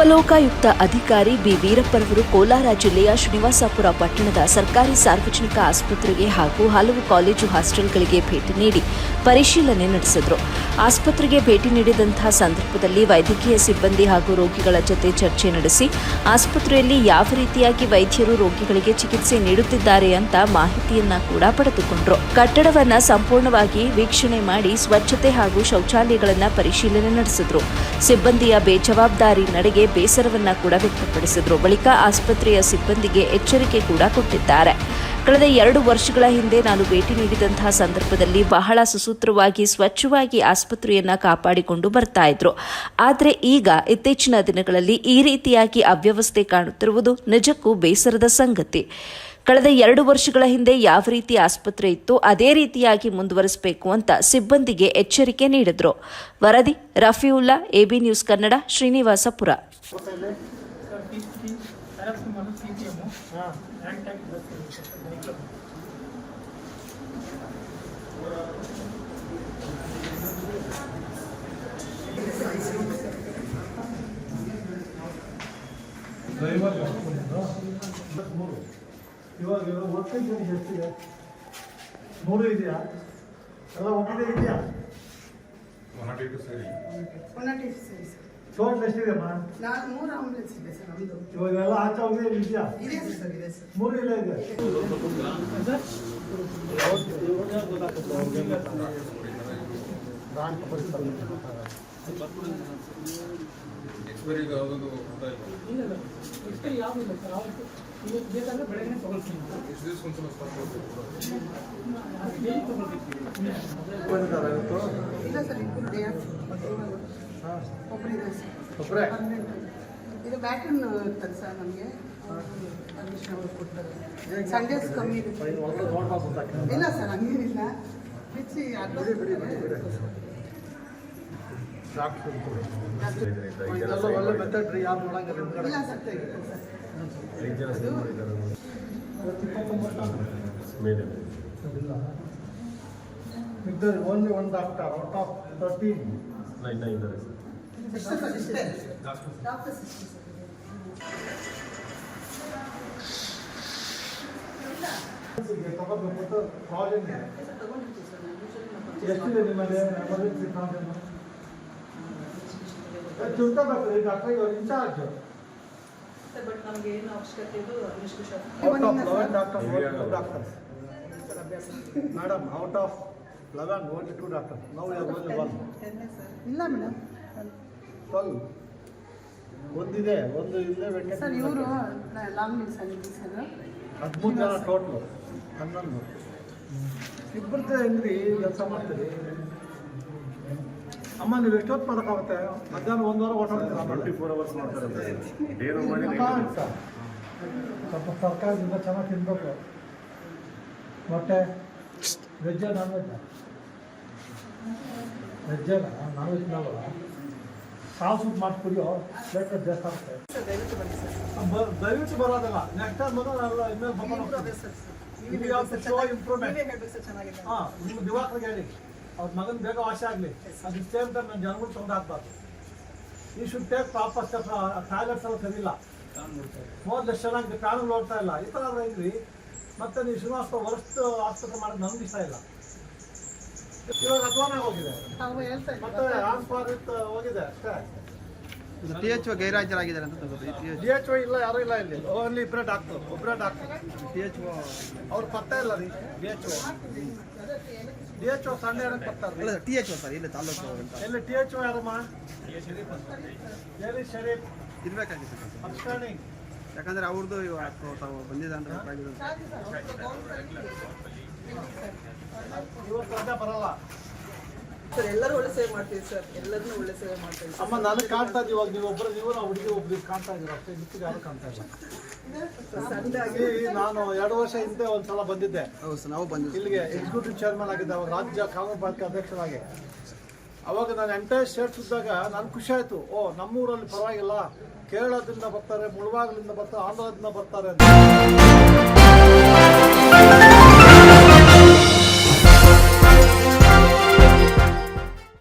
ಉಪಲೋಕಾಯುಕ್ತ ಅಧಿಕಾರಿ ಬಿ. ವೀರಪ್ಪರವರು ಕೋಲಾರ ಜಿಲ್ಲೆಯ ಶ್ರೀನಿವಾಸಪುರ ಪಟ್ಟಣದ ಸರ್ಕಾರಿ ಸಾರ್ವಜನಿಕ ಆಸ್ಪತ್ರೆಗೆ ಹಾಗೂ ಹಲವು ಕಾಲೇಜು ಹಾಸ್ಟೆಲ್ಗಳಿಗೆ ಭೇಟಿ ನೀಡಿ ಪರಿಶೀಲನೆ ನಡೆಸಿದರು. ಆಸ್ಪತ್ರೆಗೆ ಭೇಟಿ ನೀಡಿದಂತಹ ಸಂದರ್ಭದಲ್ಲಿ ವೈದ್ಯಕೀಯ ಸಿಬ್ಬಂದಿ ಹಾಗೂ ರೋಗಿಗಳ ಜೊತೆ ಚರ್ಚೆ ನಡೆಸಿ, ಆಸ್ಪತ್ರೆಯಲ್ಲಿ ಯಾವ ರೀತಿಯಾಗಿ ವೈದ್ಯರು ರೋಗಿಗಳಿಗೆ ಚಿಕಿತ್ಸೆ ನೀಡುತ್ತಿದ್ದಾರೆ ಅಂತ ಮಾಹಿತಿಯನ್ನ ಕೂಡ ಪಡೆದುಕೊಂಡ್ರು. ಕಟ್ಟಡವನ್ನ ಸಂಪೂರ್ಣವಾಗಿ ವೀಕ್ಷಣೆ ಮಾಡಿ ಸ್ವಚ್ಛತೆ ಹಾಗೂ ಶೌಚಾಲಯಗಳನ್ನ ಪರಿಶೀಲನೆ ನಡೆಸಿದ್ರು. ಸಿಬ್ಬಂದಿಯ ಬೇಜವಾಬ್ದಾರಿ ನಡೆಗೆ ಬೇಸರವನ್ನ ಕೂಡ ವ್ಯಕ್ತಪಡಿಸಿದ್ರು. ಬಳಿಕ ಆಸ್ಪತ್ರೆಯ ಸಿಬ್ಬಂದಿಗೆ ಎಚ್ಚರಿಕೆ ಕೂಡ ಕೊಟ್ಟಿದ್ದಾರೆ. ಕಳೆದ ಎರಡು ವರ್ಷಗಳ ಹಿಂದೆ ನಾನು ಭೇಟಿ ನೀಡಿದಂತಹ ಸಂದರ್ಭದಲ್ಲಿ ಬಹಳ ಸುಸೂತ್ರವಾಗಿ ಸ್ವಚ್ಛವಾಗಿ ಆಸ್ಪತ್ರೆಯನ್ನ ಕಾಪಾಡಿಕೊಂಡು ಬರ್ತಾ ಇದ್ರು ಆದರೆ ಈಗ ಇತ್ತೀಚಿನ ದಿನಗಳಲ್ಲಿ ಈ ರೀತಿಯಾಗಿ ಅವ್ಯವಸ್ಥೆ ಕಾಣುತ್ತಿರುವುದು ನಿಜಕ್ಕೂ ಬೇಸರದ ಸಂಗತಿ ಕಳೆದ ಎರಡು ವರ್ಷಗಳ ಹಿಂದೆ ಯಾವ ರೀತಿ ಆಸ್ಪತ್ರೆ ಇತ್ತು ಅದೇ ರೀತಿಯಾಗಿ ಮುಂದುವರಿಸಬೇಕು ಅಂತ ಸಿಬ್ಬಂದಿಗೆ ಎಚ್ಚರಿಕೆ ನೀಡಿದ್ರು ವರದಿ ರಫಿಯುಲ್ಲಾ ಎಬಿ ನ್ಯೂಸ್ ಕನ್ನಡ ಶ್ರೀನಿವಾಸಪುರ ಇವಾಗ ಇವಾಗ ಒಟ್ಟು ಜನ ಎಷ್ಟಿದೆ ಮೂರು ಇದೆಯಾ ಎಲ್ಲ ಒಟ್ಟಿದೆ ಇದೆಯಾ ಒನ್ನಟಿ ಸರಿ ಸರ್ ಟೋಟಲ್ ಎಷ್ಟಿದೆ ಅಮ್ಮ ನಾನು ಮೂರು ಆಂಬುಲೆನ್ಸ್ ಇದೆ ಸರ್ ನಮ್ಮದು ಇವಾಗ ಎಲ್ಲ ಆಚೆ ಹೋಗಿದೆ ಇದೆಯಾ ಇದೆ ಸರ್ ಇದೆ ಸರ್ ಮೂರು ಇಲ್ಲ ಇದೆ ಇಲ್ಲ ಇಲ್ಲ ಎಕ್ಸ್ಪೈರಿ ಯಾವುದು ಇಲ್ಲ ಸರ್ ಅವತ್ತು ಇವತ್ತು ಬೇಕಾದ್ರೆ ಬೆಳಗ್ಗೆ ತಗೊಳ್ತೀನಿ ಡೈಲಿ ತಗೊಳ್ಬೇಕು ಬಂದಿದ್ದಾರಾ ಇವತ್ತು ಇಲ್ಲ ಸರ್ ಇಬ್ಬರು ಡೇ ಹಾಂ ಒಬ್ಬರು? ಇದೆ ಬ್ಯಾಟ್ರನ್ ಇರ್ತದೆ ಸರ್ ನಮಗೆ. ಪರ್ಮಿಷನ್ ಅವರು ಕೊಡ್ತಾರೆ. ಸಂಡೇಸ್ ಕಮ್ಮಿ ನೋಡ್ಬಾ ಇಲ್ಲ ಸರ್ ಹಂಗೇನಿಲ್ಲ. ಬಿಚ್ಚಿ ಇಲ್ಲ ಸರ್ ತೆಗಿತಾರೆ ಸರ್ ಇಲ್ಲ ಇದ್ದಾರೆ only one doctor out of thirteen ಎಷ್ಟು ಸರ್ ಇಷ್ಟೇ ಡಾಕ್ಟರ್ ಸಿಸ್ಟರ್ ತಗೋಬೇಕು ಪ್ರಾಬ್ಲಮ್ ಇದೆ ಸರ್ ತಗೊಂಡಿರ್ತೀವಿ ಸರ್ ನಾನು ಯೂಶಲಿ ಎಷ್ಟಿದೆ ನಿಮ್ಮಲ್ಲಿ ಎಮರ್ಜೆನ್ಸಿ ಪ್ರಾಬ್ಲಮ್ ತಿಳ್ಕೋಬೇಕು ಡಾಕ್ಟರ್ ಇವಾಗ ಇನ್ಚಾರ್ಜ್ ಸರ್ ಬಟ್ ನಮಗೆ ಏನು ಅವಶ್ಯಕತೆ ಇದು Anushka out of eleven doctor doctors sir ಅಭ್ಯಾಸ madam out of eleven only two doctor ನಾವು ಯಾವುದೇ ಒನ್ ಇಲ್ಲ ಮೇಡಮ್. ಟ್ವೆಲ್ ಒಂದಿದೆ ಒಂದು ಇಲ್ಲೇ ಸರ್ ಇವರು ಲಾಂಗ್ ಸರ್. ಹದಿಮೂರು ಜನ ಟೋಟ್ಲು ಹನ್ನೊಂದು. ಇಬ್ಬರದ್ದು ಹೆಂಗ್ರಿ ಕೆಲಸ ಮಾಡ್ತೀರಿ? ಅಮ್ಮ ನೀವು ಎಷ್ಟೊತ್ತು ಮಾಡೋಕ್ಕಾಗುತ್ತೆ? ಮಧ್ಯಾಹ್ನ ಒಂದು ವಾರ ಓಡಾಡ್ತೀರಾ ಟ್ವೆಂಟಿ ಫೋರ್ ಅವರ್ಸ್ ಮಾಡ್ತಾರೆ ಸ್ವಲ್ಪ ಸರ್ಕಾರದಿಂದ ಚೆನ್ನಾಗಿ ತಿನ್ಬೇಕು. ಮೊಟ್ಟೆ? ವೆಜ್ಜ ನಾನ್ ವೆಜ್ಜ ವೆಜ್ಜ ನಾನ್ ವೆಜ್ ನಾವಲ್ಲ ಕಾವು ಸೂಪ್ ಮಾಡಿಸ್ಬಿಡಿಯೋ ಬೇಕಾದ್ರೆ ಜಾಸ್ತಿ ಆಗುತ್ತೆ ದಯವಿಟ್ಟು ಬರೋದಲ್ಲ ನೆಕ್ಸ್ಟ್ ಟೈಮ್ ನಾವೆಲ್ಲ ಬಂದು? ನೀವೇ ಹಾಂ ನಿಮ್ಮ ದಿವಾಕರಿಗೆ ಹೇಳಿ ಅವ್ರ ಮಗನ ಬೇಗ ವಾಸಿ ಆಗಲಿ ಅದು ಸೇಮ್ ಟೈಮ್ ನನ್ನ ಜನಗಳು ತೊಂದರೆ ಆಗ್ಬಾರ್ದು ಈ should take proper step toilets ಎಲ್ಲ ಸರಿ ಇಲ್ಲ ಮೊದಲು ಎಷ್ಟು ಚೆನ್ನಾಗಿದೆ ಫ್ಯಾನ್ಗಳು ಓಡ್ತಾ ಇಲ್ಲ ಈ ಥರ ಇದ್ರಿ ಮತ್ತೆ ನೀವು ಶ್ರೀನಿವಾಸ ವರ್ಷ ಆಸ್ಪತ್ರೆ ಮಾಡೋದು ನಮ್ಗೆ ಇಷ್ಟ ಇಲ್ಲ. ಇವಾಗ ಅಧ್ವಾನ ಹೋಗಿದೆ. ಮತ್ತೆ ಆನ್ ಫಾರ್ ವಿತ್ ಹೋಗಿದೆ ಅಷ್ಟೇ. ಟಿ ಎಚ್ ಒ ಗೈರಾಜರಾಗಿದ್ದಾರೆ ಅಂತ ಡಿ ಎಚ್ ಒ ಇಲ್ಲ ಯಾರು ಇಲ್ಲ ಇಲ್ಲಿ. ಓನ್ಲಿ ಇಬ್ಬರೇ ಡಾಕ್ಟರ್ ಒಬ್ಬರೇ ಡಾಕ್ಟರ್ ಡಿ ಎಚ್ ಒ ಅವ್ರು ಪತ್ತೆ ಇಲ್ಲ ರೀ D H O D H O Sunday ಏನಕ್ಕೆ ಬರ್ತಾರೆ ಟಿ ಎಚ್ ಒ ಸರ್ ಇಲ್ಲಿ ತಾಲೂಕು ಅಂತ. ಎಲ್ಲಿ ಟಿ ಎಚ್ ಒ ಯಾರಮ್ಮ? ಎಲ್ಲಿ ಶರೀಫ್? ಇರ್ಬೇಕಾಗಿತ್ತು ಸರ್. ಅಬ್ಸ್ಟ್ಯಾನಿಂಗ್ ಯಾಕಂದ್ರೆ ಅವ್ರದ್ದು ಇವತ್ತು ತಾವು ಬಂದಿದ್ದಾನೆ ಬರಲ್ಲ ಸರ್ ಎಲ್ಲರೂ ಒಳ್ಳೆ ಸೇವೆ ಮಾಡ್ತೀವಿ ಸರ್. ಎಲ್ಲರನ್ನೂ ಒಳ್ಳೆ ಸೇವೆ ಮಾಡ್ತೀವಿ ಅಮ್ಮ ನನಗೆ ಕಾಣ್ತಾ ಇದ್ದೀವಿ ಇವಾಗ ನೀವು ಒಬ್ಬರು ನೀವು ನಾವು ಹುಡುಗಿ ಒಬ್ರಿಗೆ ಕಾಣ್ತಾ ಇದ್ದೀರ? ಅಷ್ಟೇ ಮಿಕ್ಕಿದ ಯಾರು ಕಾಣ್ತಾ ಇಲ್ಲ? ನಾನು ಎರಡು ವರ್ಷ ಹಿಂದೆ ಒಂದ್ಸಲ ಬಂದಿದ್ದೆ. ಹೌದು ಸರ್ ನಾವು ಬಂದಿದ್ದೀವಿ ಇಲ್ಲಿಗೆ ಎಕ್ಸಿಕ್ಯೂಟಿವ್ ಚೇರ್ಮನ್ ಆಗಿದ್ದೆ ಅವಾಗ ರಾಜ್ಯ ಕಾಂಗ್ರೆಸ್ ಪಾರ್ಟಿ ಅಧ್ಯಕ್ಷರಾಗಿ. ಅವಾಗ ನಾನು ಎಂಟೈರ್ ಸ್ಟೇಟ್ಸ್ ಇದ್ದಾಗ ನಾನು ಖುಷಿ ಆಯಿತು. ಓ ನಮ್ಮೂರಲ್ಲಿ ಪರವಾಗಿಲ್ಲ. ಕೇರಳದಿಂದ ಬರ್ತಾರೆ ಮುಳುವಾಗಲಿಂದ ಬರ್ತಾರೆ ಆಂಧ್ರದಿಂದ ಬರ್ತಾರೆ ಅಂತ.